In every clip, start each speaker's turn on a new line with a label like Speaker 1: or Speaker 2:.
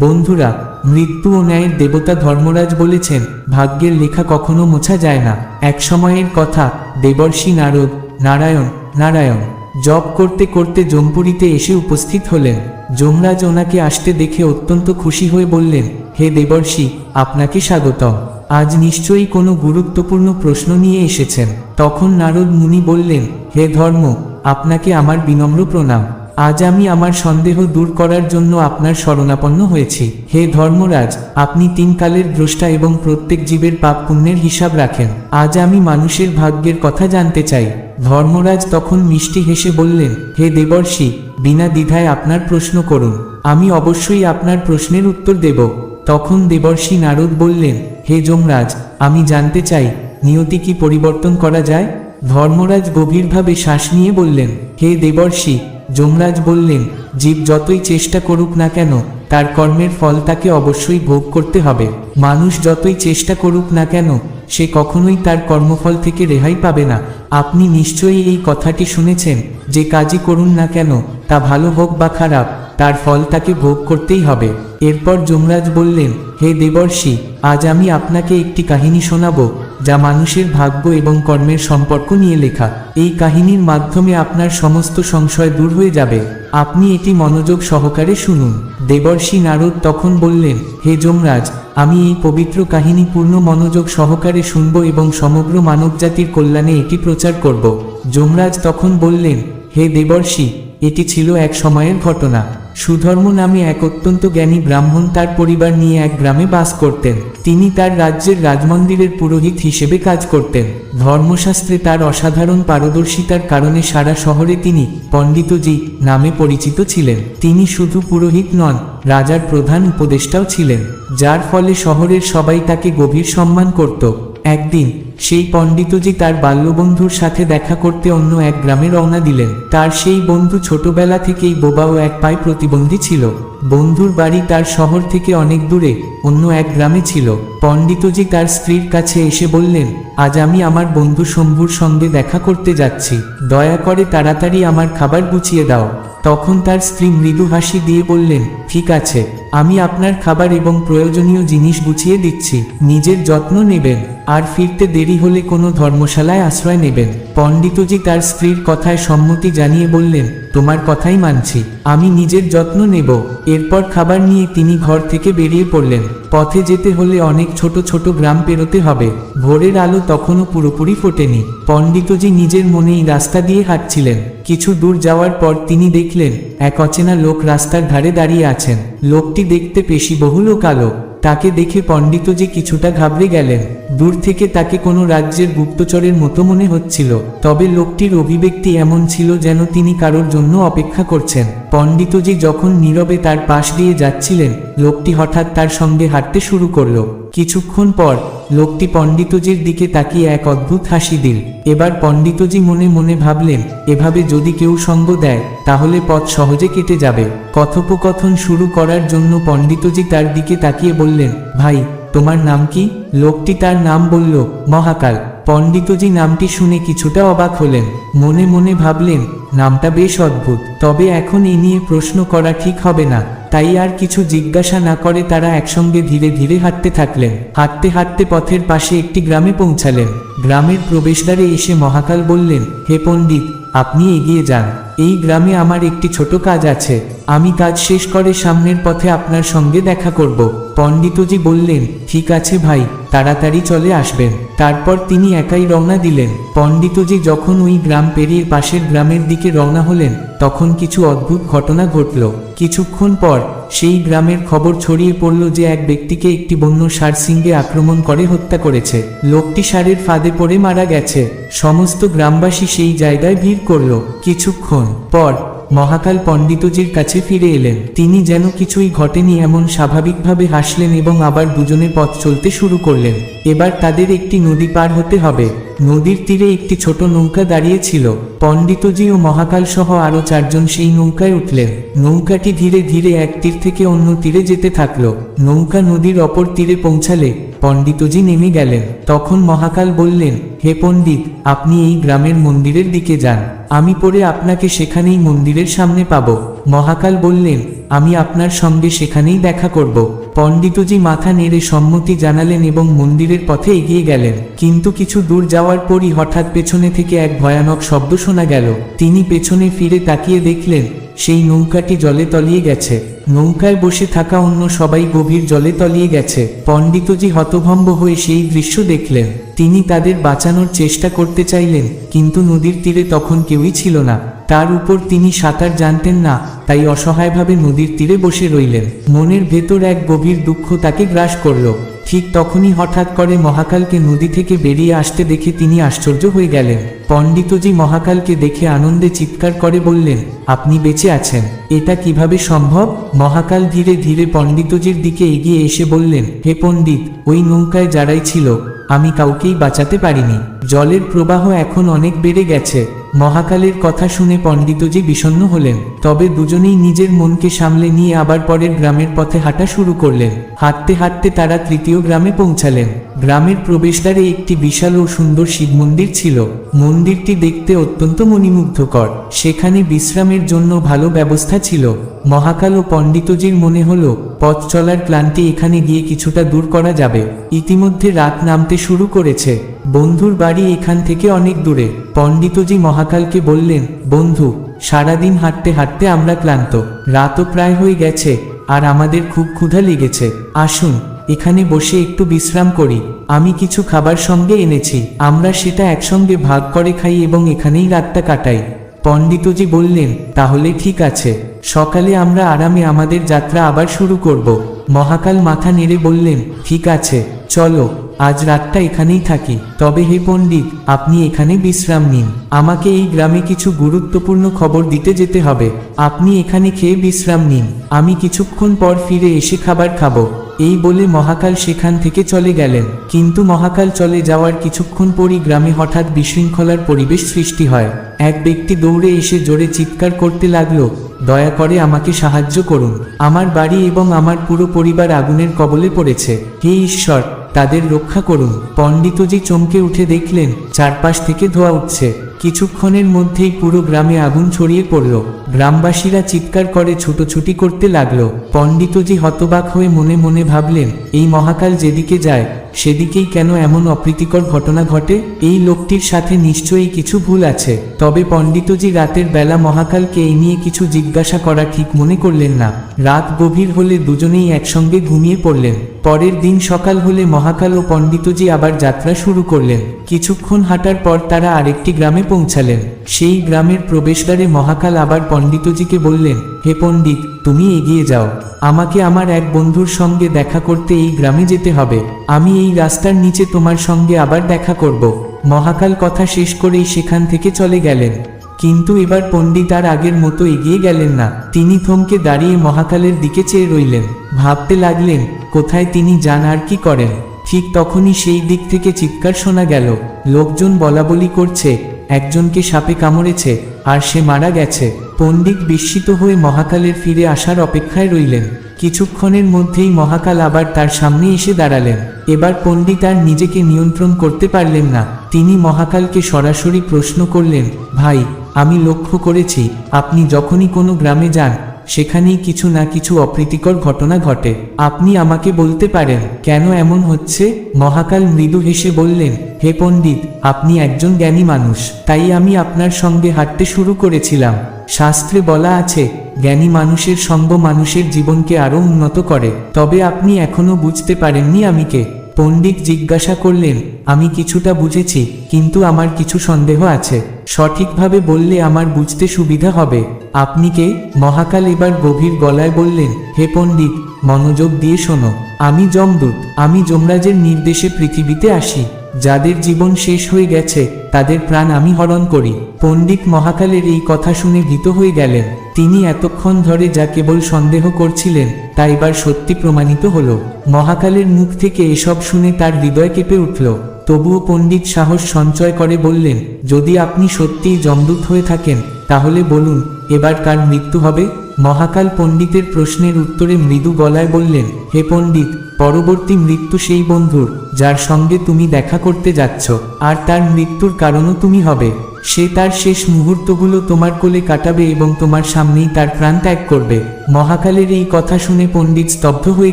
Speaker 1: বন্ধুরা, মৃত্যু ও ন্যায়ের দেবতা ধর্মরাজ বলেছেন, ভাগ্যের লেখা কখনো মোছা যায় না। এক সময়ের কথা, দেবর্ষি নারদ, নারায়ণ নারায়ণ, জপ করতে করতে জম্পুরিতে এসে উপস্থিত হলেন। যমরাজ ওনাকে আসতে দেখে অত্যন্ত খুশি হয়ে বললেন, হে দেবর্ষি, আপনাকে স্বাগতম। আজ নিশ্চয়ই কোনো গুরুত্বপূর্ণ প্রশ্ন নিয়ে এসেছেন। তখন নারদ মুনি বললেন, হে ধর্ম, আপনাকে আমার বিনম্র প্রণাম। আজ আমি আমার সন্দেহ দূর করার জন্য আপনার শরণাপন্ন হয়েছি। হে ধর্মরাজ, আপনি তিন কালের দ্রষ্টা এবং প্রত্যেক জীবের পাপ পুণ্যের হিসাব রাখেন। আজ আমি মানুষের ভাগ্যের কথা জানতে চাই। ধর্মরাজ তখন মিষ্টি হেসে বললেন, হে দেবর্ষি, বিনা দ্বিধায় আপনার প্রশ্ন করুন। আমি অবশ্যই আপনার প্রশ্নের উত্তর দেব। তখন দেবর্ষি নারদ বললেন, হে যমরাজ, আমি জানতে চাই, নিয়তি কি পরিবর্তন করা যায়? ধর্মরাজ গভীরভাবে শ্বাস নিয়ে বললেন, হে দেবর্ষি যমরাজ বললেন, জীব যতই চেষ্টা করুক না কেন, তার কর্মের ফল তাকে অবশ্যই ভোগ করতে হবে। মানুষ যতই চেষ্টা করুক না কেন, সে কখনোই তার কর্মফল থেকে রেহাই পাবে না। আপনি নিশ্চয়ই এই কথাটি শুনেছেন, যে কাজই করুন না কেন, তা ভালো হোক বা খারাপ, তার ফল তাকে ভোগ করতেই হবে। এরপর যমরাজ বললেন, হে দেবর্ষি, আজ আমি আপনাকে একটি কাহিনী শোনাব, যা মানুষের ভাগ্য এবং কর্মের সম্পর্ক নিয়ে লেখা। এই কাহিনীর মাধ্যমে আপনার সমস্ত সংশয় দূর হয়ে যাবে। আপনি এটি মনোযোগ সহকারে শুনুন। দেবর্ষি নারদ তখন বললেন, হে যমরাজ, আমি এই পবিত্র কাহিনী পূর্ণ মনোযোগ সহকারে শুনব এবং সমগ্র মানবজাতির কল্যাণে এটি প্রচার করব। যমরাজ তখন বললেন, হে দেবর্ষি, এটি ছিল এক সময়ের ঘটনা। সুধর্ম নামে এক অত্যন্ত জ্ঞানী ব্রাহ্মণ তার পরিবার নিয়ে এক গ্রামে বাস করতেন। তিনি তার রাজ্যের রাজমন্দিরের পুরোহিত হিসেবে কাজ করতেন। ধর্মশাস্ত্রে তার অসাধারণ পারদর্শিতার কারণে সারা শহরে তিনি পণ্ডিতজি নামে পরিচিত ছিলেন। তিনি শুধু পুরোহিত নন, রাজার প্রধান উপদেষ্টাও ছিলেন, যার ফলে শহরের সবাই তাকে গভীর সম্মান করত। একদিন সেই পণ্ডিতজি তার বাল্যবন্ধুর সাথে দেখা করতে অন্য এক গ্রামে রওনা দিলেন। তার সেই বন্ধু ছোটবেলা থেকেই বোবা ও এক পায়ে প্রতিবন্ধী ছিল। বন্ধুর বাড়ি তার শহর থেকে অনেক দূরে, অন্য এক গ্রামে ছিল। পণ্ডিতজি তার স্ত্রীর কাছে এসে বললেন, আজ আমি আমার বন্ধু শম্ভুর সঙ্গে দেখা করতে যাচ্ছি। দয়া করে তাড়াতাড়ি আমার খাবার গুছিয়ে দাও। তখন তার স্ত্রী মৃদু হাসি দিয়ে বললেন, ঠিক আছে, আমি আপনার খাবার এবং প্রয়োজনীয় জিনিস গুছিয়ে দিচ্ছি। নিজের যত্ন নেবেন, আর ফিরতে দেরি হলে কোনো ধর্মশালায় আশ্রয় নেবেন। পণ্ডিতজি তার স্ত্রীর কথায় সম্মতি জানিয়ে বললেন তোমার কথাই মানছি। আমি নিজের যত্ন নেব। এরপর খাবার নিয়ে তিনি ঘর থেকে বেরিয়ে পড়লেন। পথে যেতে হলে অনেক ছোট ছোট গ্রাম পেরোতে হবে। ভোরের আলো তখনও পুরোপুরি ফোটেনি। পণ্ডিতজি নিজের মনেই রাস্তা দিয়ে হাঁটছিলেন। কিছু দূর যাওয়ার পর তিনি দেখলেন, এক অচেনা লোক রাস্তার ধারে দাঁড়িয়ে আছেন। লোকটি দেখতে পেশিবহুল ও কালো। তাকে দেখে পণ্ডিত যে কিছুটা ঘাবড়ে গেলেন, দূর থেকে তাকে কোনো রাজ্যের গুপ্তচরের মতো মনে হচ্ছিল, তবে লোকটির অভিব্যক্তি এমন ছিল যেন তিনি কারোর জন্য অপেক্ষা করছেন। পণ্ডিতজি যখন নীরবে তার পাশ দিয়ে যাচ্ছিলেন, লোকটি হঠাৎ তার সঙ্গে হাঁটতে শুরু করল। কিছুক্ষণ পর লোকটি পণ্ডিতজির দিকে তাকিয়ে এক অদ্ভুত হাসি দিল। এবার পণ্ডিতজি মনে মনে ভাবলেন, এভাবে যদি কেউ সঙ্গ দেয়, তাহলে পথ সহজে কেটে যাবে। কথোপকথন শুরু করার জন্য পণ্ডিতজি তার দিকে তাকিয়ে বললেন, ভাই, তোমার নাম কি? লোকটি তার নাম বলল, মহাকাল। পণ্ডিতজি নামটি শুনে কিছুটা অবাক হলেন। মনে মনে ভাবলেন, নামটা বেশ অদ্ভুত, তবে এখন এ নিয়ে প্রশ্ন করা ঠিক হবে না। তাই আর কিছু জিজ্ঞাসা না করে তারা একসঙ্গে ধীরে ধীরে হাঁটতে থাকলেন। হাঁটতে হাঁটতে পথের পাশে একটি গ্রামে পৌঁছালেন। গ্রামের প্রবেশদ্বারে এসে মহাকাল বললেন, হে পণ্ডিত, আপনি এগিয়ে যান। এই গ্রামে আমার একটি ছোট কাজ আছে। আমি কাজ শেষ করে সামনের পথে আপনার সঙ্গে দেখা করব। পণ্ডিতজি বললেন, ঠিক আছে ভাই, তাড়াতাড়ি চলে আসবেন। তারপর তিনি একাই রওনা দিলেন। পণ্ডিতজি যখন ওই গ্রাম পেরিয়ে পাশের গ্রামের দিকে রওনা হলেন, তখন কিছু অদ্ভুত ঘটনা ঘটল। কিছুক্ষণ পর সেই গ্রামের খবর ছড়িয়ে পড়ল যে এক ব্যক্তিকে একটি বন্য ষাঁড় সিংহে আক্রমণ করে হত্যা করেছে। লোকটি সারের ফাঁদে পড়ে মারা গেছে। সমস্ত গ্রামবাসী সেই জায়গায় ভিড় করল। কিছুক্ষণ পর মহাকাল পণ্ডিতজির কাছে ফিরে এলেন। তিনি যেন কিছুই ঘটেনি এমন স্বাভাবিকভাবে হাসলেন এবং আবার দুজনে পথ চলতে শুরু করলেন। এবার তাদের একটি নদী পার হতে হবে। নদীর তীরে একটি ছোট নৌকা দাঁড়িয়ে ছিল। পণ্ডিতজি ও মহাকাল সহ আরও চারজন সেই নৌকায় উঠলেন। নৌকাটি ধীরে ধীরে এক তীর থেকে অন্য তীরে যেতে থাকল। নৌকা নদীর অপর তীরে পৌঁছালে পণ্ডিতজি নেমে গেলেন। তখন মহাকাল বললেন, হে পণ্ডিত, আপনি এই গ্রামের মন্দিরের দিকে যান। আমি পরে আপনাকে সেখানেই মন্দিরের সামনে পাব। মহাকাল বললেন, আমি আপনার সঙ্গে সেখানেই দেখা করব। পণ্ডিতজি মাথা নেড়ে সম্মতি জানালেন এবং মন্দিরের পথে এগিয়ে গেলেন। কিন্তু কিছু দূর যাওয়ার পরই হঠাৎ পেছনে থেকে এক ভয়ানক শব্দ শোনা গেল। তিনি পেছনে ফিরে তাকিয়ে দেখলেন সেই নৌকাটি জলে তলিয়ে গেছে। নৌকায় বসে থাকা অন্য সবাই গভীর জলে তলিয়ে গেছে। পণ্ডিতজি হতভম্ব হয়ে সেই দৃশ্য দেখলেন। তিনি তাদের বাঁচানোর চেষ্টা করতে চাইলেন, কিন্তু নদীর তীরে তখন কেউই ছিল না। তার উপর তিনি সাঁতার জানতেন না, তাই অসহায়ভাবে নদীর তীরে বসে রইলেন। মনের ভেতর এক গভীর দুঃখ তাকে গ্রাস করল। ঠিক তখনই হঠাৎ করে মহাকালকে নদী থেকে বেরিয়ে আসতে দেখে তিনি আশ্চর্য হয়ে গেলেন। পণ্ডিতজি মহাকালকে দেখে আনন্দে চিৎকার করে বললেন, আপনি বেঁচে আছেন। এটা কীভাবে সম্ভব? মহাকাল ধীরে ধীরে পণ্ডিতজির দিকে এগিয়ে এসে বললেন, হে পণ্ডিত, ওই নৌকায় যারাই ছিল, আমি কাউকেই বাঁচাতে পারিনি। জলের প্রবাহ এখন অনেক বেড়ে গেছে। মহাকালের কথা শুনে পণ্ডিতজি বিষণ্ন হলেন। তবে দুজনেই নিজের মনকে সামলে নিয়ে আবার পরের গ্রামের পথে হাঁটা শুরু করলেন। হাঁটতে হাঁটতে তারা তৃতীয় গ্রামে পৌঁছালেন। গ্রামের প্রবেশদ্বারে একটি বিশাল ও সুন্দর শিব মন্দির ছিল। মন্দিরটি দেখতে অত্যন্ত মণিমুগ্ধকর। সেখানে বিশ্রামের জন্য ভালো ব্যবস্থা ছিল। মহাকাল ও পণ্ডিতজির মনে হলো, পথ চলার ক্লান্তি এখানে গিয়ে কিছুটা দূর করা যাবে। ইতিমধ্যে রাত নামতে শুরু করেছে। বন্ধুর বাড়ি এখান থেকে অনেক দূরে। পণ্ডিতজি মহাকালকে বললেন, বন্ধু, সারাদিন হাঁটতে হাঁটতে আমরা ক্লান্ত। রাতও প্রায় হয়ে গেছে, আর আমাদের খুব ক্ষুধা লেগেছে। আসুন এখানে বসে একটু বিশ্রাম করি। আমি কিছু খাবার সঙ্গে এনেছি। আমরা সেটা একসঙ্গে ভাগ করে খাই এবং এখানেই রাতটা কাটাই। পণ্ডিতজি বললেন, তাহলে ঠিক আছে। সকালে আমরা আরামে আমাদের যাত্রা আবার শুরু করব। মহাকাল মাথা নেড়ে বললেন, ঠিক আছে, চলো, আজ রাতটা এখানেই থাকি। তবে হে পণ্ডিত, আপনি এখানে বিশ্রাম নিন। আমাকে এই গ্রামে কিছু গুরুত্বপূর্ণ খবর দিতে যেতে হবে। আপনি এখানে খেয়ে বিশ্রাম নিন। আমি কিছুক্ষণ পর ফিরে এসে খাবার খাব। এই বলে মহাকাল সেখান থেকে চলে গেলেন। কিন্তু মহাকাল চলে যাওয়ার কিছুক্ষণ পরই গ্রামে হঠাৎ বিশৃঙ্খলার পরিবেশ সৃষ্টি হয়। এক ব্যক্তি দৌড়ে এসে জোরে চিৎকার করতে লাগল, দয়া করে আমাকে সাহায্য করুন। আমার বাড়ি এবং আমার পুরো পরিবার আগুনের কবলে পড়েছে। হে ঈশ্বর, তাদের রক্ষা করুন। পণ্ডিতজি চমকে উঠে দেখলেন, চারপাশ থেকে ধোয়া উঠছে। কিছুক্ষণের মধ্যেই পুরো গ্রামে আগুন ছড়িয়ে পড়ল। গ্রামবাসীরা চিৎকার করে ছুটোছুটি করতে লাগল। পণ্ডিতজি হতবাক হয়ে মনে মনে ভাবলেন, এই মহাকাল যেদিকে যায়, সেদিকেই কেন এমন অপ্রীতিকর ঘটনা ঘটে? এই লোকটির সাথে নিশ্চয়ই কিছু ভুল আছে তবে পণ্ডিতজি রাতের বেলা মহাকালকে এই নিয়ে কিছু জিজ্ঞাসা করা ঠিক মনে করলেন না। রাত গভীর হলে দুজনেই একসঙ্গে ঘুমিয়ে পড়লেন। পরের দিন সকাল হলে মহাকাল ও পণ্ডিতজি আবার যাত্রা শুরু করলেন। কিছুক্ষণ হাঁটার পর তারা আরেকটি গ্রামে পৌঁছালেন। সেই গ্রামের প্রবেশদ্বারে মহাকাল আবার পণ্ডিতজিকে বললেন, হে পণ্ডিত, তুমি এগিয়ে যাও। আমাকে আমার এক বন্ধুর সঙ্গে দেখা করতে এই গ্রামে যেতে হবে। আমি এই রাস্তার নিচে তোমার সঙ্গে আবার দেখা করব। মহাকাল কথা শেষ করেই সেখান থেকে চলে গেলেন। কিন্তু এবার পণ্ডিত আর আগের মতো এগিয়ে গেলেন না। তিনি থমকে দাঁড়িয়ে মহাকালের দিকে চেয়ে রইলেন। ভাবতে লাগলেন, কোথায় তিনি যান আর কি করেন? ঠিক তখনই সেই দিক থেকে চিৎকার শোনা গেল। লোকজন বলাবলি করছে একজনকে সাপে কামড়েছে আর সে মারা গেছে। পণ্ডিত বিস্মিত হয়ে মহাকালের ফিরে আসার অপেক্ষায় রইলেন। কিছুক্ষণের মধ্যেই মহাকাল আবার তার সামনে এসে দাঁড়ালেন। এবার পণ্ডিত আর নিজেকে নিয়ন্ত্রণ করতে পারলেন না। তিনি মহাকালকে সরাসরি প্রশ্ন করলেন, ভাই, আমি লক্ষ্য করেছি, আপনি যখনই কোনো গ্রামে যান সেখানেই কিছু না কিছু অপ্রীতিকর ঘটনা ঘটে। আপনি আমাকে বলতে পারেন, কেন এমন হচ্ছে? মহাকাল মৃদু হেসে বললেন, হে পণ্ডিত, আপনি একজন জ্ঞানী মানুষ, তাই আমি আপনার সঙ্গে হাঁটতে শুরু করেছিলাম। শাস্ত্রে বলা আছে, জ্ঞানী মানুষের সঙ্গ মানুষের জীবনকে আরও উন্নত করে। তবে আপনি এখনও বুঝতে পারেননি আমি কে। পণ্ডিত জিজ্ঞাসা করলেন, আমি কিছুটা বুঝেছি, কিন্তু আমার কিছু সন্দেহ আছে। সঠিকভাবে বললে আমার বুঝতে সুবিধা হবে। আপনি কে? মহাকাল এবার গভীর গলায় বললেন, হে পণ্ডিত, মনোযোগ দিয়ে শোনো। আমি যমদূত। আমি যমরাজের নির্দেশে পৃথিবীতে আসি। যাদের জীবন শেষ হয়ে গেছে, তাদের প্রাণ আমি হরণ করি। পণ্ডিত মহাকালের এই কথা শুনে ভীত হয়ে গেলেন। তিনি এতক্ষণ ধরে যা কেবল সন্দেহ করছিলেন, তা এবার সত্যি প্রমাণিত হল। মহাকালের মুখ থেকে এসব শুনে তার হৃদয় কেঁপে উঠল। তবুও পণ্ডিত সাহস সঞ্চয় করে বললেন, যদি আপনি সত্যিই জমদূত হয়ে থাকেন, তাহলে বলুন, এবার কার মৃত্যু হবে? মহাকাল পণ্ডিতের প্রশ্নের উত্তরে মৃদু গলায় বললেন, হে পণ্ডিত, পরবর্তী মৃত্যু সেই বন্ধুর, যার সঙ্গে তুমি দেখা করতে যাচ্ছ, আর তার মৃত্যুর কারণও তুমি হবে। সে তার শেষ মুহূর্তগুলো তোমার কোলে কাটাবে এবং তোমার সামনেই তার প্রাণ ত্যাগ করবে। মহাকালের এই কথা শুনে পণ্ডিত স্তব্ধ হয়ে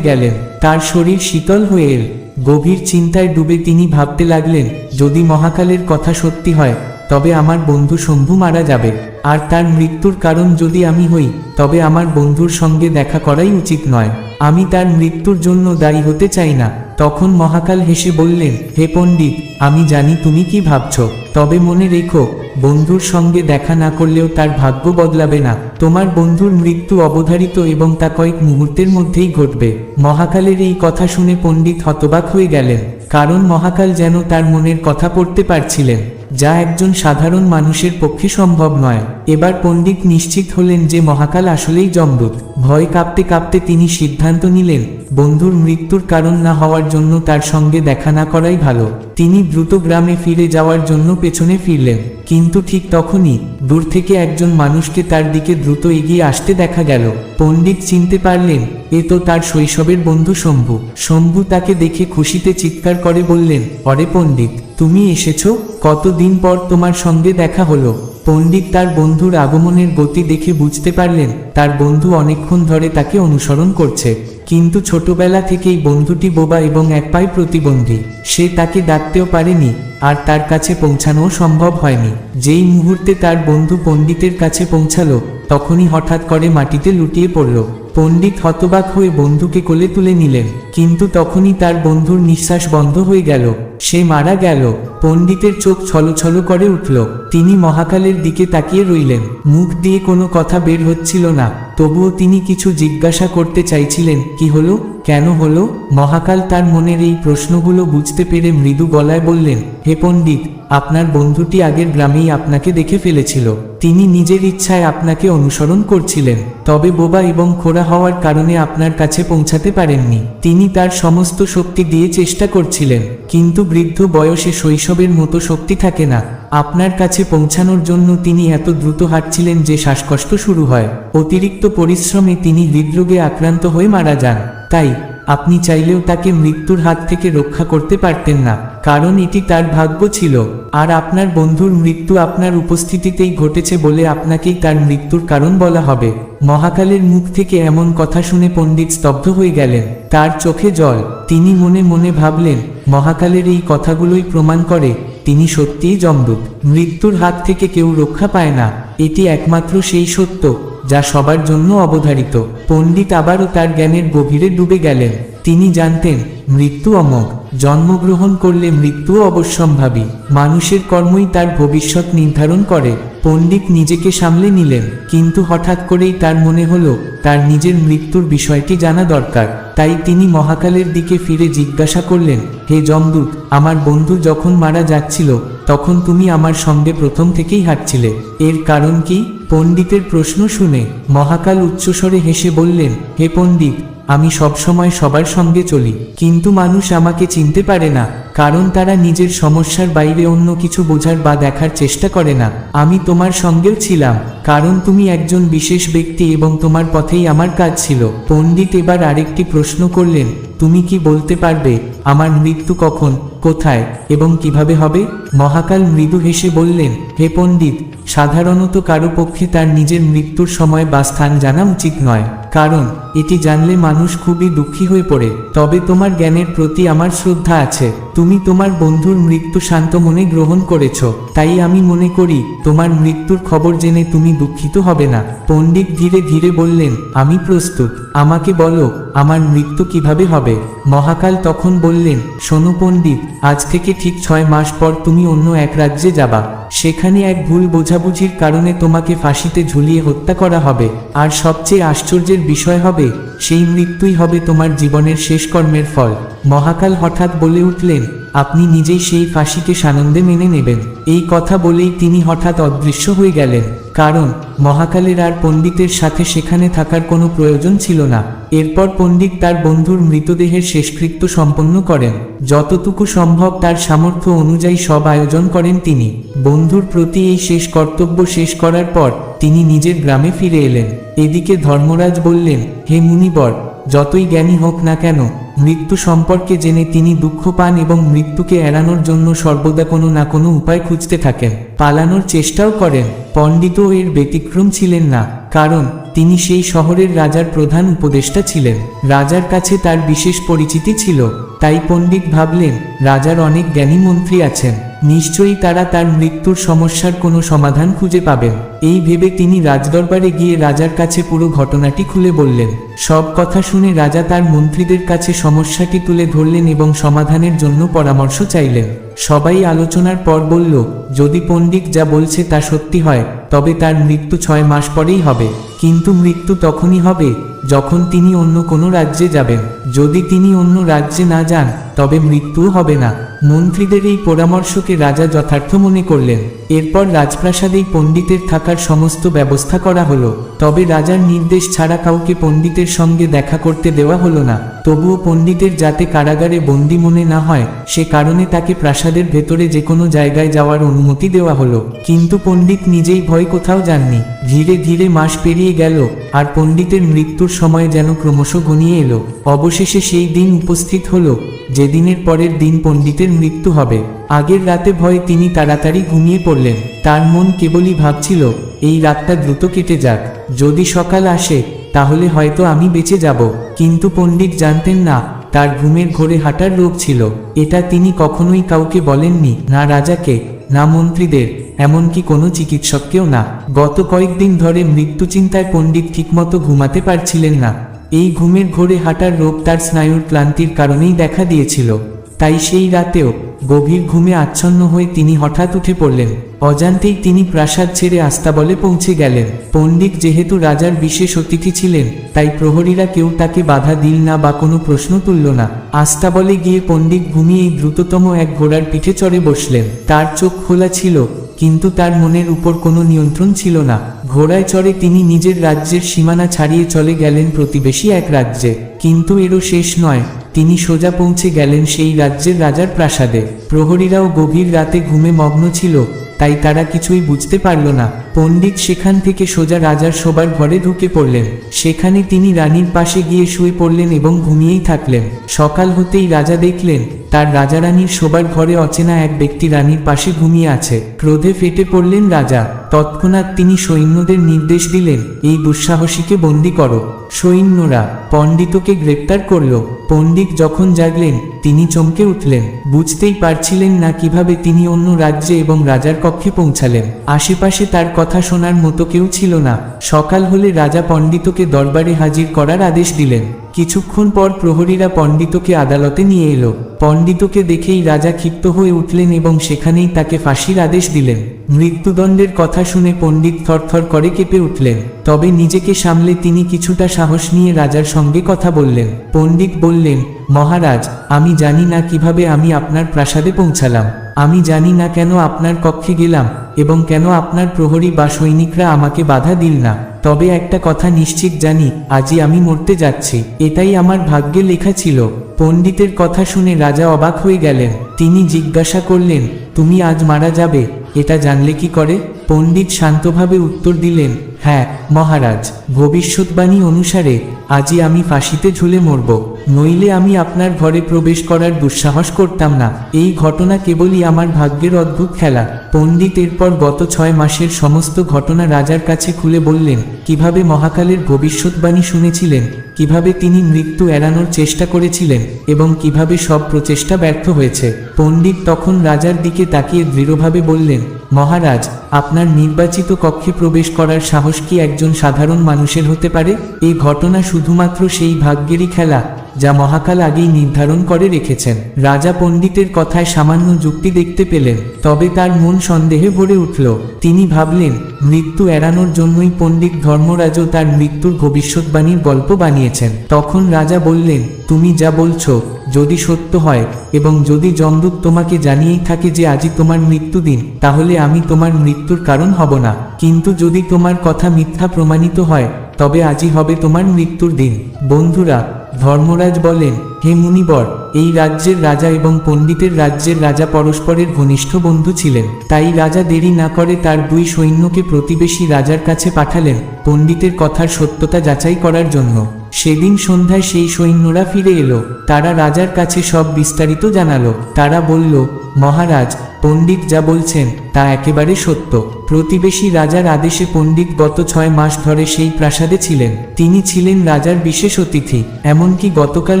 Speaker 1: গেলেন। তার শরীর শীতল হয়ে এল। গভীর চিন্তায় ডুবে তিনি ভাবতে লাগলেন, যদি মহাকালের কথা সত্যি হয়, তবে আমার বন্ধু শম্ভু মারা যাবে। আর তার মৃত্যুর কারণ যদি আমি হই, তবে আমার বন্ধুর সঙ্গে দেখা করাই উচিত নয়। আমি তার মৃত্যুর জন্য দায়ী হতে চাই না। তখন মহাকাল হেসে বললেন, হে পণ্ডিত, আমি জানি তুমি কি ভাবছ। তবে মনে রেখো, বন্ধুর সঙ্গে দেখা না করলেও তার ভাগ্য বদলাবে না। তোমার বন্ধুর মৃত্যু অবধারিত এবং তা কয়েক মুহূর্তের মধ্যেই ঘটবে। মহাকালের এই কথা শুনে পণ্ডিত হতবাক হয়ে গেলেন, কারণ মহাকাল যেন তার মনের কথা পড়তে পারছিলেন। যা একজন সাধারণ মানুষের পক্ষে সম্ভব নয়। এবার পণ্ডিত নিশ্চিত হলেন যে মহাকাল আসলেই জমদূত ভয় কাঁপতে কাঁপতে তিনি সিদ্ধান্ত নিলেন বন্ধুর মৃত্যুর কারণ না হওয়ার জন্য তার সঙ্গে দেখা না করাই ভালো। তিনি দ্রুত গ্রামে ফিরে যাওয়ার জন্য পেছনে ফিরলেন, কিন্তু ঠিক তখনই দূর থেকে একজন মানুষকে তার দিকে দ্রুত এগিয়ে আসতে দেখা গেল। পণ্ডিত চিনতে পারলেন, এ তো তার শৈশবের বন্ধু শম্ভু। শম্ভু তাকে দেখে খুশিতে চিৎকার করে বললেন, অরে পণ্ডিত, তুমি এসেছ? কতদিন পর তোমার সঙ্গে দেখা হলো? পণ্ডিত তার বন্ধুর আগমনের গতি দেখে বুঝতে পারলেন, তার বন্ধু অনেকক্ষণ ধরে তাকে অনুসরণ করছে। কিন্তু ছোটবেলা থেকেই বন্ধুটি বোবা এবং এক পায়ে প্রতিবন্ধী। সে তাকে ডাকতেও পারেনি। আর তার কাছে পৌঁছানোও সম্ভব হয়নি। যেই মুহূর্তে তার বন্ধু পণ্ডিতের কাছে পৌঁছালো, তখনই হঠাৎ করে মাটিতে লুটিয়ে পড়ল। পণ্ডিত হতবাক হয়ে বন্ধুকে কোলে তুলে নিলেন, কিন্তু তখনই তার বন্ধুর নিঃশ্বাস বন্ধ হয়ে গেল। সে মারা গেল। পণ্ডিতের চোখ ছলছল করে উঠল। তিনি মহাকালের দিকে তাকিয়ে রইলেন। মুখ দিয়ে কোনো কথা বের হচ্ছিল না। তবুও তিনি কিছু জিজ্ঞাসা করতে চাইছিলেন, কি হলো? কেন হলো? মহাকাল তার মনের এই প্রশ্নগুলো বুঝতে পেরে মৃদু গলায় বললেন, হে পণ্ডিত আপনার বন্ধুটি আগের গ্রামেই আপনাকে দেখে ফেলেছিল। তিনি নিজের ইচ্ছায় আপনাকে অনুসরণ করছিলেন। তবে বোবা এবং খোড়া হওয়ার কারণে আপনার কাছে পৌঁছাতে পারেননি। তিনি তার সমস্ত শক্তি দিয়ে চেষ্টা করছিলেন, কিন্তু বৃদ্ধ বয়সে শৈশবের মতো শক্তি থাকে না। আপনার কাছে পৌঁছানোর জন্য তিনি এত দ্রুত হাঁটছিলেন যে শ্বাসকষ্ট শুরু হয়। অতিরিক্ত পরিশ্রমে তিনি হৃদরোগে আক্রান্ত হয়ে মারা যান। তাই, আপনি চাইলেও তাকে মৃত্যুর হাত থেকে রক্ষা করতে পারতেন না। কারণ এটি তার ভাগ্য ছিল। আর আপনার বন্ধুর মৃত্যু আপনার উপস্থিতিতেই ঘটেছে বলে আপনাকেই তার মৃত্যুর কারণ বলা হবে। মহাকালের মুখ থেকে এমন কথা শুনে পণ্ডিত স্তব্ধ হয়ে গেলেন। তার চোখে জল। তিনি মনে মনে ভাবলেন, মহাকালের এই কথাগুলোই প্রমাণ করে, তিনি সত্যিই জমদূত মৃত্যুর হাত থেকে কেউ রক্ষা পায় না। এটি একমাত্র সেই সত্য। যা সবার জন্য অবধারিত। পণ্ডিত আবারও তার জ্ঞানের গভীরে ডুবে গেলেন। তিনি জানতেন, মৃত্যু অমোঘ। জন্মগ্রহণ করলে মৃত্যু অবশ্যম্ভাবী। মানুষের কর্মই তার ভবিষ্যৎ নির্ধারণ করে। পণ্ডিত নিজেকে সামলে নিলেন, কিন্তু হঠাৎ করেই তার মনে হলো, তার নিজের মৃত্যুর বিষয়টি জানা দরকার। তাই তিনি মহাকালের দিকে ফিরে জিজ্ঞাসা করলেন, হে জমদূত আমার বন্ধু যখন মারা যাচ্ছিল, তখন তুমি আমার সঙ্গে প্রথম থেকেই হাঁটছিলে। এর কারণ কি? পণ্ডিতের প্রশ্ন শুনে মহাকাল উচ্চস্বরে হেসে বললেন হে পণ্ডিত আমি সবসময় সবার সঙ্গে চলি, কিন্তু মানুষ আমাকে চিনতে পারে না, কারণ তারা নিজের সমস্যার বাইরে অন্য কিছু বোঝার বা দেখার চেষ্টা করে না। আমি তোমার সঙ্গেও ছিলাম, কারণ তুমি একজন বিশেষ ব্যক্তি এবং তোমার পথেই আমার কাজ ছিল। পণ্ডিত এবার আরেকটি প্রশ্ন করলেন, তুমি কি বলতে পারবে, আমার মৃত্যু কখন, কোথায়, এবং কীভাবে হবে? মহাকাল মৃদু হেসে বললেন, হে পণ্ডিত, সাধারণত কারও পক্ষে তার নিজের মৃত্যুর সময় বা স্থান জানা উচিত নয়। কারণ, এটি জানলে মানুষ খুবই দুঃখী হয়ে পড়ে। তবে তোমার জ্ঞানের প্রতি আমার শ্রদ্ধা আছে। তুমি তোমার বন্ধুর মৃত্যু শান্ত মনে গ্রহণ করেছ। তাই আমি মনে করি, তোমার মৃত্যুর খবর জেনে তুমি দুঃখিত হবে না। পণ্ডিত ধীরে ধীরে বললেন, আমি প্রস্তুত। আমাকে বলো, আমার মৃত্যু কীভাবে হবে? মহাকাল তখন বললেন, শোনো পণ্ডিত, আজ থেকে ঠিক ছয় মাস পর তুমি অন্য এক রাজ্যে যাবা। সেখানে এক ভুল বোঝাবুঝির কারণে তোমাকে ফাঁসিতে ঝুলিয়ে হত্যা করা হবে। আর সবচেয়ে আশ্চর্যের বিষয় হবে সেই মৃত্যুই হবে তোমার জীবনের শেষ কর্মের ফল। মহাকাল হঠাৎ বলে উঠলেন, আপনি নিজেই সেই ফাঁসিকে সানন্দে মেনে নেবেন। এই কথা বলেই তিনি হঠাৎ অদৃশ্য হয়ে গেলেন। কারণ, মহাকালের আর পণ্ডিতের সাথে সেখানে থাকার কোনো প্রয়োজন ছিল না। এরপর পণ্ডিত তার বন্ধুর মৃতদেহের শেষকৃত্য সম্পন্ন করেন। যতটুকু সম্ভব তার সামর্থ্য অনুযায়ী সব আয়োজন করেন তিনি। বন্ধুর প্রতি এই শেষ কর্তব্য শেষ করার পর তিনি নিজের গ্রামে ফিরে এলেন। এদিকে ধর্মরাজ বললেন, হে মুনিবর, যতই জ্ঞানী হোক না কেন, মৃত্যু সম্পর্কে জেনে তিনি দুঃখ পান এবং মৃত্যুকে এড়ানোর জন্য সর্বদা কোনো না কোনো উপায় খুঁজতে থাকেন। পালানোর চেষ্টাও করেন, পণ্ডিতও এর ব্যতিক্রম ছিলেন না, কারণ তিনি সেই শহরের রাজার প্রধান উপদেষ্টা ছিলেন। রাজার কাছে তার বিশেষ পরিচিতি ছিল, তাই পণ্ডিত ভাবলেন, রাজার অনেক জ্ঞানী মন্ত্রী আছেন। নিশ্চয়ই তারা তার মৃত্যুর সমস্যার কোনো সমাধান খুঁজে পাবেন। এই ভেবে তিনি রাজদরবারে গিয়ে রাজার কাছে পুরো ঘটনাটি খুলে বললেন। সব কথা শুনে রাজা তার মন্ত্রীদের কাছে সমস্যাটি তুলে ধরলেন এবং সমাধানের জন্য পরামর্শ চাইলেন। সবাই আলোচনার পর বলল, যদি পণ্ডিত যা বলছে তা সত্যি হয়, তবে তার মৃত্যু ছয় মাস পরেই হবে। কিন্তু মৃত্যু তখনই হবে, যখন তিনি অন্য কোনো রাজ্যে যাবেন। যদি তিনি অন্য রাজ্যে না যান, তবে মৃত্যুও হবে না। মন্ত্রীদের এই পরামর্শকে রাজা যথার্থ মনে করলেন। এরপর রাজপ্রাসাদেই পণ্ডিতের থাকার সমস্ত ব্যবস্থা করা হলো। তবে রাজার নির্দেশ ছাড়া কাউকে পণ্ডিতের সঙ্গে দেখা করতে দেওয়া হলো না। তবুও পণ্ডিতের যাতে কারাগারে বন্দি মনে না হয়, সে কারণে তাকে প্রাসাদের ভেতরে যে কোনো জায়গায় যাওয়ার অনুমতি দেওয়া হলো। কিন্তু পণ্ডিত নিজেই ভয় কোথাও যাননি। ধীরে ধীরে মাস পেরিয়ে গেল, আর পণ্ডিতের মৃত্যুর সময় যেন ক্রমশ ঘনিয়ে এলো। অবশেষে সেই দিন উপস্থিত হলো, যেদিনের পরের দিন পণ্ডিতের মৃত্যু হবে। আগের রাতে ভয়ে তিনি তাড়াতাড়ি ঘুমিয়ে পড়লেন তার মন কেবলই ভাবছিল, এই রাতটা দ্রুত কেটে যাক। যদি সকাল আসে, তাহলে হয়তো আমি বেঁচে যাব। কিন্তু পণ্ডিত জানতেন না, তার ঘুমের ঘোরে হাঁটার রোগ ছিল। এটা তিনি কখনোই কাউকে বলেননি, না রাজাকে, না মন্ত্রীদের, এমনকি কোনো চিকিৎসককেও না। গত কয়েকদিন ধরে মৃত্যু চিন্তায় পণ্ডিত ঠিকমতো ঘুমাতে পারছিলেন না। এই ঘুমের ঘোরে হাঁটার রোগ তার স্নায়ুর ক্লান্তির কারণেই দেখা দিয়েছিল। তাই সেই রাতেও গভীর ঘুমে আচ্ছন্ন হয়ে তিনি হঠাৎ উঠে পড়লেন। অজান্তেই তিনি প্রাসাদ ছেড়ে আস্তাবলে পৌঁছে গেলেন। পণ্ডিত যেহেতু রাজার বিশেষ অতিথি ছিলেন, তাই প্রহরীরা কেউ তাকে বাধা দিল না বা কোনো প্রশ্ন তুলল না। আস্তাবলে গিয়ে পণ্ডিত ঘুমিয়েই দ্রুততম এক ঘোড়ার পিঠে চড়ে বসলেন। তার চোখ খোলা ছিল কিন্তু তার মনের উপর কোনো নিয়ন্ত্রণ ছিল না। ঘোড়ায় চড়ে তিনি নিজের রাজ্যের সীমানা ছাড়িয়ে চলে গেলেন প্রতিবেশী এক রাজ্যে। কিন্তু এরও শেষ নয়, তিনি সোজা পৌঁছে গেলেন সেই রাজ্যের রাজার প্রাসাদে। প্রহরীরাও গভীর রাতে ঘুমে মগ্ন ছিল। তাই তারা কিছুই বুঝতে পারল না। পণ্ডিত সেখান থেকে সোজা রাজার শোবার ঘরে ঢুকে পড়লেন। সেখানে তিনি রানীর পাশে গিয়ে শুয়ে পড়লেন এবং ঘুমিয়েই থাকলেন। সকাল হতেই রাজা দেখলেন, তার রাজা রানীর শোবার ঘরে অচেনা এক ব্যক্তি রানীর পাশে ঘুমিয়ে আছে। ক্রোধে ফেটে পড়লেন রাজা। তৎক্ষণাৎ তিনি সৈন্যদের নির্দেশ দিলেন, এই দুঃসাহসীকে বন্দি করো। সৈন্যরা পণ্ডিতকে গ্রেপ্তার করল। পণ্ডিত যখন জাগলেন, তিনি চমকে উঠলেন। বুঝতেই পারছিলেন না কীভাবে তিনি অন্য রাজ্যে এবং রাজার কক্ষে পৌঁছালেন। আশেপাশে তার কথা শোনার মতো কেউ ছিল না। সকাল হলে রাজা পণ্ডিতকে দরবারে হাজির করার আদেশ দিলেন। কিছুক্ষণ পর প্রহরীরা পণ্ডিতকে আদালতে নিয়ে এলো। পণ্ডিতকে দেখেই রাজা ক্ষিপ্ত হয়ে উঠলেন এবং সেখানেই তাকে ফাঁসির আদেশ দিলেন। মৃত্যুদণ্ডের কথা শুনে পণ্ডিত থরথর করে কেঁপে উঠলেন। তবে নিজেকে সামলে তিনি কিছুটা সাহস নিয়ে রাজার সঙ্গে কথা বললেন। পণ্ডিত বললেন, মহারাজ, আমি জানি না কীভাবে আমি আপনার প্রাসাদে পৌঁছালাম। আমি জানি না কেন আপনার কক্ষে গেলাম এবং কেন আপনার প্রহরী বা সৈনিকরা আমাকে বাধা দিল না। তবে একটা কথা নিশ্চিত জানি, আজই আমি মরতে যাচ্ছি। এটাই আমার ভাগ্যে লেখা ছিল। পণ্ডিতের কথা শুনে রাজা অবাক হয়ে গেলেন। তিনি জিজ্ঞাসা করলেন, তুমি আজ মারা যাবে? এটা জানলে কি করে? পণ্ডিত শান্তভাবে উত্তর দিলেন হ্যাঁ মহারাজ, ভবিষ্যৎবাণী অনুসারে আজই আমি ফাঁসিতে ঝুলে মরব। নইলে আমি আপনার ঘরে প্রবেশ করার দুঃসাহস করতাম না। এই ঘটনা কেবলই আমার ভাগ্যের অদ্ভুত খেলা। পণ্ডিত এরপর গত ছয় মাসের সমস্ত ঘটনা রাজার কাছে খুলে বললেন, কীভাবে মহাকালের ভবিষ্যৎবাণী শুনেছিলেন? কীভাবে তিনি মৃত্যু এড়ানোর চেষ্টা করেছিলেন? এবং কীভাবে সব প্রচেষ্টা ব্যর্থ হয়েছে? পণ্ডিত তখন রাজার দিকে তাকিয়ে দৃঢ়ভাবে বললেন মহারাজ, আপনার নির্বাচিত কক্ষে প্রবেশ করার সাহস কি একজন সাধারণ মানুষের হতে পারে? এই ঘটনা শুধুমাত্র সেই ভাগ্যেরই খেলা। যা মহাকাল আগেই নির্ধারণ করে রেখেছেন। রাজা পণ্ডিতের কথায় সামান্য যুক্তি দেখতে পেলেন, তবে তার মন সন্দেহে ভরে উঠল। তিনি ভাবলেন, মৃত্যু এড়ানোর জন্যই পণ্ডিত ধর্মরাজও তার মৃত্যুর ভবিষ্যৎবাণীর গল্প বানিয়েছেন। তখন রাজা বললেন, তুমি যা বলছো, যদি সত্য হয়, এবং যদি যমদূত তোমাকে জানিয়েই থাকে যে আজই তোমার মৃত্যুদিন, তাহলে আমি তোমার মৃত্যুর কারণ হব না। কিন্তু যদি তোমার কথা মিথ্যা প্রমাণিত হয়, তবে আজই হবে তোমার মৃত্যুর দিন। বন্ধুরা ধর্মরাজ বলেন, হে মুনিবর, এই রাজ্যের রাজা এবং পণ্ডিতের রাজ্যের রাজা পরস্পরের ঘনিষ্ঠ বন্ধু ছিলেন। তাই রাজা দেরি না করে তার দুই সৈন্যকে প্রতিবেশী রাজার কাছে পাঠালেন পণ্ডিতের কথার সত্যতা যাচাই করার জন্য। সেদিন সন্ধ্যায় সেই সৈন্যরা ফিরে এলো। তারা রাজার কাছে সব বিস্তারিত জানালো। তারা বলল, মহারাজ পণ্ডিত যা বলছেন, তা একেবারে সত্য। প্রতিবেশী রাজার আদেশে পণ্ডিত গত ছয় মাস ধরে সেই প্রাসাদে ছিলেন। তিনি ছিলেন রাজার বিশেষ অতিথি। এমনকি গতকাল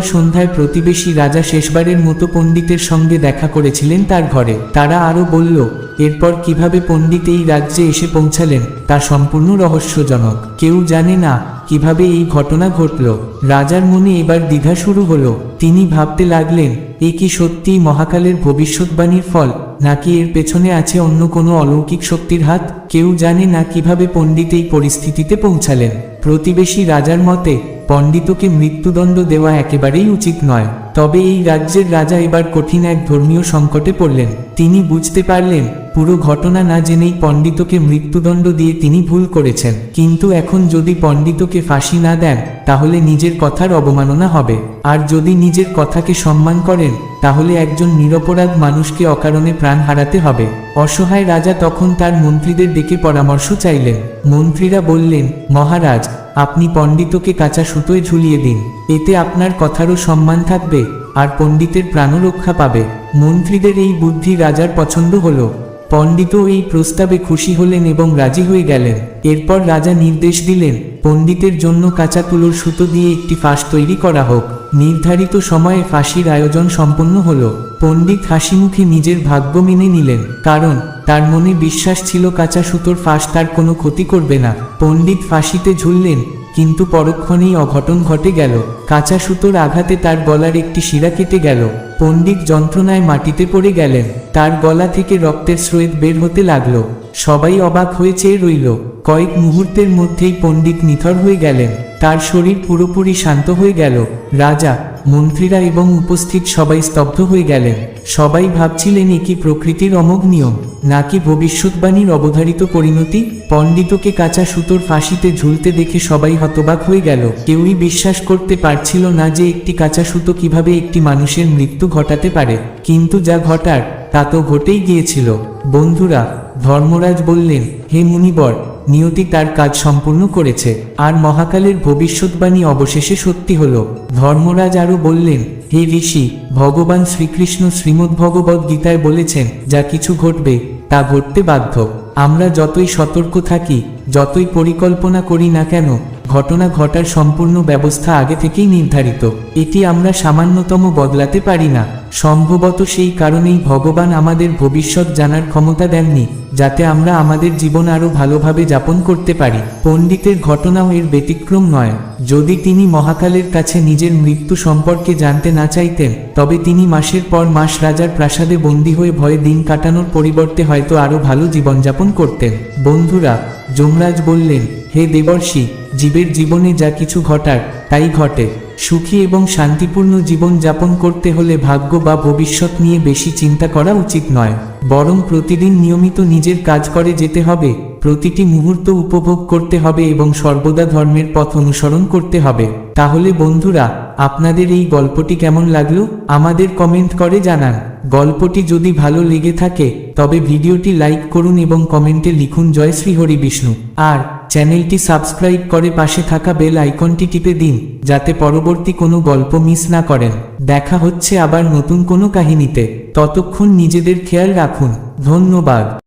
Speaker 1: সন্ধ্যায় প্রতিবেশী রাজা শেষবারের মতো পণ্ডিতের সঙ্গে দেখা করেছিলেন তার ঘরে। তারা আরও বলল, এরপর কীভাবে পণ্ডিত এই রাজ্যে এসে পৌঁছালেন, তা সম্পূর্ণ রহস্যজনক। কেউ জানে না কীভাবে এই ঘটনা ঘটল? রাজার মনে এবার দ্বিধা শুরু হলো। তিনি ভাবতে লাগলেন, এ কি সত্যিই মহাকালের ভবিষ্যৎবাণীর ফল, নাকি এর পেছনে আছে অন্য কোনো অলৌকিক শক্তির হাত? কেউ জানে না কীভাবে পণ্ডিত এই পরিস্থিতিতে পৌঁছালেন। প্রতিবেশী রাজার মতে, পণ্ডিতকে মৃত্যুদণ্ড দেওয়া একেবারেই উচিত নয়। তবে এই রাজ্যের রাজা এবার কঠিন এক ধর্মীয় সংকটে পড়লেন। তিনি বুঝতে পারলেন, পুরো ঘটনা না জেনেই পণ্ডিতকে মৃত্যুদণ্ড দিয়ে তিনি ভুল করেছেন। কিন্তু এখন যদি পণ্ডিতকে ফাঁসি না দেন, তাহলে নিজের কথার অবমাননা হবে। আর যদি নিজের কথাকে সম্মান করেন, তাহলে একজন নিরপরাধ মানুষকে অকারণে প্রাণ হারাতে হবে। অসহায় রাজা তখন তার মন্ত্রীদের ডেকে পরামর্শ চাইলেন। মন্ত্রীরা বললেন, মহারাজ আপনি পণ্ডিতকে কাঁচা সুতোয় ঝুলিয়ে দিন, এতে আপনার কথারও সম্মান থাকবে, আর পণ্ডিতের প্রাণও রক্ষা পাবে। মন্ত্রীদের এই বুদ্ধি রাজার পছন্দ হল। পণ্ডিতও এই প্রস্তাবে খুশি হলেন এবং রাজি হয়ে গেলেন। এরপর রাজা নির্দেশ দিলেন, পণ্ডিতের জন্য কাঁচা তুলোর সুতো দিয়ে একটি ফাঁস তৈরি করা হোক। নির্ধারিত সময়ে ফাঁসির আয়োজন সম্পন্ন হল। পণ্ডিত হাসিমুখে নিজের ভাগ্য মেনে নিলেন, কারণ তার মনে বিশ্বাস ছিল কাঁচা সুতোর ফাঁস তার কোনো ক্ষতি করবে না। পণ্ডিত ফাঁসিতে ঝুললেন, কিন্তু পরক্ষণেই অঘটন ঘটে গেল। কাঁচা সুতোর আঘাতে তার গলার একটি শিরা কেটে গেল। পণ্ডিত যন্ত্রণায় মাটিতে পড়ে গেলেন, তার গলা থেকে রক্তের স্রোত বের হতে লাগল। সবাই অবাক হয়ে চেয়ে রইল। কয়েক মুহূর্তের মধ্যেই পণ্ডিত নিথর হয়ে গেলেন। তার শরীর পুরোপুরি শান্ত হয়ে গেল। রাজা, মন্ত্রীরা এবং উপস্থিত সবাই স্তব্ধ হয়ে গেলেন। সবাই ভাবছিলেন, এ কি প্রকৃতির অমোঘ নিয়ম? নাকি ভবিষ্যৎবাণীর অবধারিত পরিণতি? পণ্ডিতকে কাঁচা সুতোর ফাঁসিতে ঝুলতে দেখে সবাই হতবাক হয়ে গেল। কেউই বিশ্বাস করতে পারছিল না যে একটি কাঁচা সুতো কীভাবে একটি মানুষের মৃত্যু ঘটাতে পারে। কিন্তু যা ঘটার, তা তো ঘটেই গিয়েছিল। বন্ধুরা ধর্মরাজ বললেন, হে মুনিবর, নিয়তি তার কাজ সম্পূর্ণ করেছে, আর মহাকালের ভবিষ্যৎবাণী অবশেষে সত্যি হল। ধর্মরাজ আরও বললেন, হে ঋষি, ভগবান শ্রীকৃষ্ণ শ্রীমদ্ভগবদ্ গীতায় বলেছেন, যা কিছু ঘটবে, তা ঘটতে বাধ্য। আমরা যতই সতর্ক থাকি, যতই পরিকল্পনা করি না কেন, ঘটনা ঘটার সম্পূর্ণ ব্যবস্থা আগে থেকেই নির্ধারিত। এটি আমরা সামান্যতম বদলাতে পারি না। সম্ভবত সেই কারণেই ভগবান আমাদের ভবিষ্যৎ জানার ক্ষমতা দেননি, যাতে আমরা আমাদের জীবন আরও ভালোভাবে যাপন করতে পারি। পণ্ডিতের ঘটনাও এর ব্যতিক্রম নয়। যদি তিনি মহাকালের কাছে নিজের মৃত্যু সম্পর্কে জানতে না চাইতেন, তবে তিনি মাসের পর মাস রাজার প্রাসাদে বন্দী হয়ে ভয়ে দিন কাটানোর পরিবর্তে হয়তো আরও ভালো জীবনযাপন করতেন। বন্ধুরা, যমরাজ বললেন, হে দেবর্ষি, জীবের জীবনে যা কিছু ঘটার, তাই ঘটে। সুখী এবং শান্তিপূর্ণ জীবন যাপন করতে হলে ভাগ্য বা ভবিষ্যৎ নিয়ে বেশি চিন্তা করা উচিত নয়। বরং প্রতিদিন নিয়মিত নিজের কাজ করে যেতে হবে, প্রতিটি মুহূর্ত উপভোগ করতে হবে এবং সর্বদা ধর্মের পথ অনুসরণ করতে হবে। তাহলে বন্ধুরা আপনাদের এই গল্পটি কেমন লাগল, আমাদের কমেন্ট করে জানান। গল্পটি যদি ভালো লেগে থাকে, তবে ভিডিওটি লাইক করুন এবং কমেন্টে লিখুন জয় শ্রী হরি বিষ্ণু। আর, চ্যানেলটি সাবস্ক্রাইব করে পাশে থাকা বেল আইকনটি টিপে দিন, যাতে পরবর্তী কোনো গল্প মিস না করেন। দেখা হচ্ছে আবার নতুন কোনো কাহিনীতে। ততক্ষণ নিজেদের খেয়াল রাখুন। ধন্যবাদ।